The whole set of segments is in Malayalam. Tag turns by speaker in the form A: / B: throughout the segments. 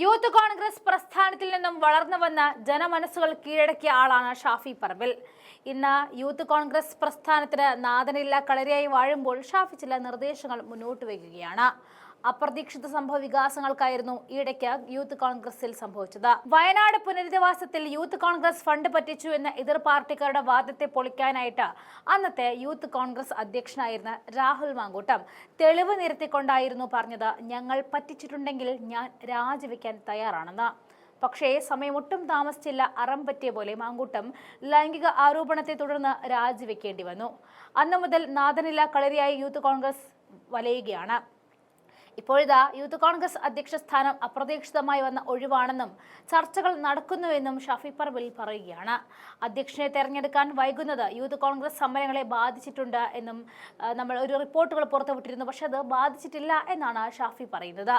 A: യൂത്ത് കോൺഗ്രസ് പ്രസ്ഥാനത്തിൽ നിന്നും വളർന്നു വന്ന ജനമനസ്സുകൾ കീഴടക്കിയ ആളാണ് ഷാഫി പറമ്പിൽ. ഇന്ന് യൂത്ത് കോൺഗ്രസ് പ്രസ്ഥാനത്തിന് നാദനില്ല കളരിയായി വാഴുമ്പോൾ ഷാഫി ചില നിർദ്ദേശങ്ങൾ മുന്നോട്ട് വയ്ക്കുകയാണ്. അപ്രതീക്ഷിത സംഭവ വികാസങ്ങൾക്കായിരുന്നു ഈയിടയ്ക്ക് യൂത്ത് കോൺഗ്രസിൽ സംഭവിച്ചത്. വയനാട് പുനരധിവാസത്തിൽ യൂത്ത് കോൺഗ്രസ് ഫണ്ട് പറ്റിച്ചു എന്ന എതിർ പാർട്ടിക്കാരുടെ വാദത്തെ പൊളിക്കാനായിട്ട് അന്നത്തെ യൂത്ത് കോൺഗ്രസ് അധ്യക്ഷനായിരുന്ന രാഹുൽ മാങ്കൂട്ടം തെളിവ് നിരത്തിക്കൊണ്ടായിരുന്നു പറഞ്ഞത് ഞങ്ങൾ പറ്റിച്ചിട്ടുണ്ടെങ്കിൽ ഞാൻ രാജിവെക്കാൻ തയ്യാറാണെന്ന്. പക്ഷേ സമയമൊട്ടും താമസിച്ചില്ല. അറം പറ്റിയ പോലെ മാങ്കൂട്ടം ലൈംഗിക ആരോപണത്തെ തുടർന്ന് രാജിവെക്കേണ്ടി വന്നു. അന്നു മുതൽ നാദനില കളരിയായി യൂത്ത് കോൺഗ്രസ് വലയുകയാണ്. ഇപ്പോഴിതാ യൂത്ത് കോൺഗ്രസ് അധ്യക്ഷ സ്ഥാനം അപ്രതീക്ഷിതമായി വന്ന ഒഴിവാണെന്നും ചർച്ചകൾ നടക്കുന്നുവെന്നും ഷഫി പറമ്പിൽ പറയുകയാണ്. അധ്യക്ഷനെ തെരഞ്ഞെടുക്കാൻ വൈകുന്നത് യൂത്ത് കോൺഗ്രസ് സമരങ്ങളെ ബാധിച്ചിട്ടുണ്ട് എന്നും നമ്മൾ ഒരു റിപ്പോർട്ടുകൾ പുറത്തുവിട്ടിരുന്നു. പക്ഷെ അത് ബാധിച്ചിട്ടില്ല എന്നാണ് ഷാഫി പറയുന്നത്.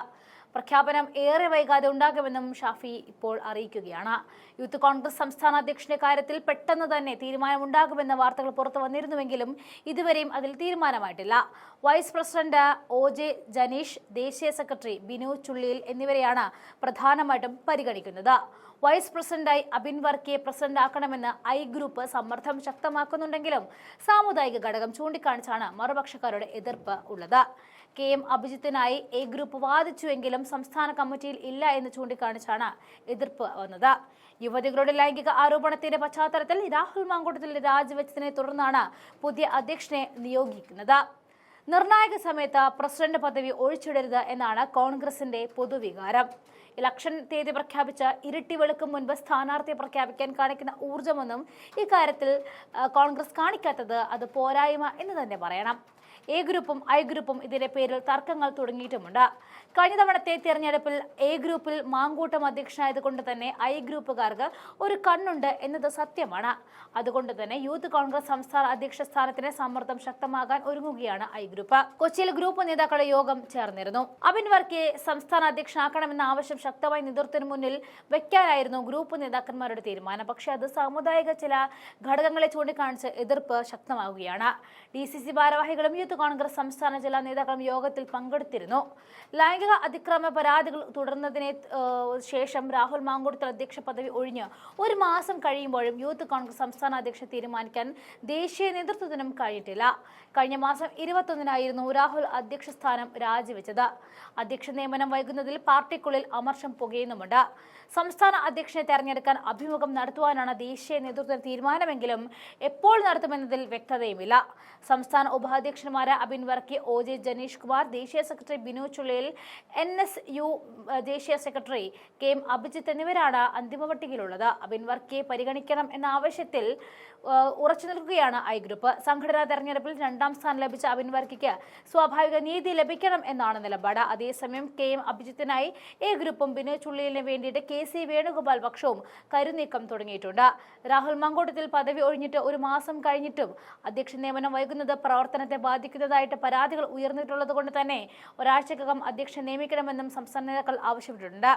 A: പ്രഖ്യാപനം ഏറെ വൈകാതെ ഉണ്ടാകുമെന്നും ഷാഫി ഇപ്പോൾ അറിയിക്കുകയാണ്. യൂത്ത് കോൺഗ്രസ് സംസ്ഥാന അധ്യക്ഷന്റെ കാര്യത്തിൽ പെട്ടെന്ന് തന്നെ തീരുമാനമുണ്ടാകുമെന്ന വാർത്തകൾ പുറത്തു വന്നിരുന്നുവെങ്കിലും ഇതുവരെയും അതിൽ തീരുമാനമായിട്ടില്ല. Vice president O J Janeesh ദേശീയ സെക്രട്ടറി ബിനു ചുള്ളിയിൽ എന്നിവരെയാണ് പ്രധാനമായിട്ടും പരിഗണിക്കുന്നത്. വൈസ് പ്രസിഡന്റായി അബിൻ വർക്കിയെ പ്രസിഡന്റ് ആക്കണമെന്ന് ഐ ഗ്രൂപ്പ് സമ്മർദ്ദം ശക്തമാക്കുന്നുണ്ടെങ്കിലും സാമുദായിക ഘടകം ചൂണ്ടിക്കാണിച്ചാണ് മറുപക്ഷക്കാരുടെ എതിർപ്പ് ഉള്ളത്. കെ എം അഭിജിത്തിനായി എ ഗ്രൂപ്പ് വാദിച്ചുവെങ്കിലും സംസ്ഥാന കമ്മിറ്റിയിൽ ഇല്ല എന്ന് ചൂണ്ടിക്കാണിച്ചാണ് എതിർപ്പ് വന്നത്. യുവതികളുടെ ലൈംഗിക ആരോപണത്തിന്റെ പശ്ചാത്തലത്തിൽ രാഹുൽ മാങ്കൂട്ടത്തിൽ രാജിവെച്ചതിനെ തുടർന്നാണ് പുതിയ അധ്യക്ഷനെ നിയോഗിക്കുന്നത്. നിർണായക സമയത്ത് പ്രസിഡന്റ് പദവി ഒഴിച്ചിടരുത് എന്നാണ് കോൺഗ്രസിന്റെ പൊതുവികാരം. ഇലക്ഷൻ തീയതി പ്രഖ്യാപിച്ച ഇരട്ടി വെളുക്കും മുൻപ് സ്ഥാനാർത്ഥിയെ പ്രഖ്യാപിക്കാൻ കാണിക്കുന്ന ഊർജമൊന്നും ഇക്കാര്യത്തിൽ കോൺഗ്രസ് കാണിക്കാത്തത് അത് പോരായ്മ എന്ന് തന്നെ പറയണം. എ ഗ്രൂപ്പും ഐ ഗ്രൂപ്പും ഇതിന്റെ പേരിൽ തർക്കങ്ങൾ തുടങ്ങിയിട്ടുമുണ്ട്. കഴിഞ്ഞ തവണത്തെ തിരഞ്ഞെടുപ്പിൽ എ ഗ്രൂപ്പിൽ മാങ്കൂട്ടം അധ്യക്ഷനായതുകൊണ്ട് തന്നെ ഐ ഗ്രൂപ്പുകാർക്ക് ഒരു കണ്ണുണ്ട് എന്നത് സത്യമാണ്. അതുകൊണ്ട് തന്നെ യൂത്ത് കോൺഗ്രസ് സംസ്ഥാന അധ്യക്ഷ സ്ഥാനത്തിന് സമ്മർദ്ദം ശക്തമാകാൻ ഒരുങ്ങുകയാണ് ഐ ഗ്രൂപ്പ്. കൊച്ചിയിൽ ഗ്രൂപ്പ് നേതാക്കളുടെ യോഗം ചേർന്നിരുന്നു. അബിൻ വർക്കിയെ സംസ്ഥാന അധ്യക്ഷനാക്കണമെന്ന ആവശ്യം ശക്തമായി നേതൃത്വത്തിന് മുന്നിൽ വെക്കാനായിരുന്നു ഗ്രൂപ്പ് നേതാക്കന്മാരുടെ തീരുമാനം. പക്ഷേ അത് സാമുദായിക ചില ഘടകങ്ങളെ ചൂണ്ടിക്കാണിച്ച് എതിർപ്പ് ശക്തമാവുകയാണ്. ഡി സി സി ഭാരവാഹികളും യൂത്ത് കോൺഗ്രസ് സംസ്ഥാന ജില്ലാ നേതാക്കളും യോഗത്തിൽ പങ്കെടുത്തിരുന്നു. ലൈംഗിക അതിക്രമ പരാതികൾ തുടർന്നതിനെ ശേഷം രാഹുൽ മാങ്കുടത്തിൽ അധ്യക്ഷ പദവി ഒഴിഞ്ഞ് ഒരു മാസം കഴിയുമ്പോഴും യൂത്ത് കോൺഗ്രസ് സംസ്ഥാന അധ്യക്ഷ തീരുമാനിക്കാൻ ദേശീയ നേതൃത്വത്തിനും കഴിഞ്ഞിട്ടില്ല. കഴിഞ്ഞ മാസം ഇരുപത്തൊന്നിനായിരുന്നു രാഹുൽ അധ്യക്ഷ സ്ഥാനം രാജിവെച്ചത്. അധ്യക്ഷ നിയമനം വൈകുന്നതിൽ പാർട്ടിക്കുള്ളിൽ അമർഷം പുകയുന്നുമുണ്ട്. സംസ്ഥാന അധ്യക്ഷനെ തെരഞ്ഞെടുക്കാൻ അഭിമുഖം നടത്തുവാനാണ് ദേശീയ നേതൃത്വത്തിന് തീരുമാനമെങ്കിലും എപ്പോൾ നടത്തുമെന്നതിൽ വ്യക്തതയുമില്ല. സംസ്ഥാന ഉപാധ്യക്ഷന്മാരായ അബിൻ വർക്കി ഒ ജെ ജനീഷ് കുമാർ ദേശീയ secretary Binu Chulliyil N S U ദേശീയ സെക്രട്ടറി കെ എം അഭിജിത്ത് എന്നിവരാണ് അന്തിമ പട്ടികയിലുള്ളത്. അബിൻ വർക്കിയെ പരിഗണിക്കണം എന്ന ആവശ്യത്തിൽ ഉറച്ചു നിൽക്കുകയാണ് ഐ ഗ്രൂപ്പ് സംഘടനാ തെരഞ്ഞെടുപ്പിൽ രണ്ടാം സ്ഥാനം ലഭിച്ച അബിൻ വർക്കിക്ക് സ്വാഭാവിക നീതി ലഭിക്കണം എന്നാണ് നിലപാട്. അതേസമയം കെ എം അഭിജിത്തിനായി എ ഗ്രൂപ്പും ബിനു ചുള്ളിലിന് വേണ്ടിയിട്ട് കെ സി വേണുഗോപാൽ പക്ഷവും കരുനീക്കം തുടങ്ങിയിട്ടുണ്ട്. രാഹുൽ മങ്കോട്ടത്തിൽ പദവി ഒഴിഞ്ഞിട്ട് ഒരു മാസം കഴിഞ്ഞിട്ടും അധ്യക്ഷ നിയമനം വൈകുന്നത് പ്രവർത്തനത്തെ ബാധിക്കുന്നതായിട്ട് പരാതികൾ ഉയർന്നിട്ടുള്ളത് കൊണ്ട് തന്നെ ഒരാഴ്ചക്കകം അധ്യക്ഷൻ നിയമിക്കണമെന്നും സംസ്ഥാന നേതാക്കൾ ആവശ്യപ്പെട്ടിട്ടുണ്ട്.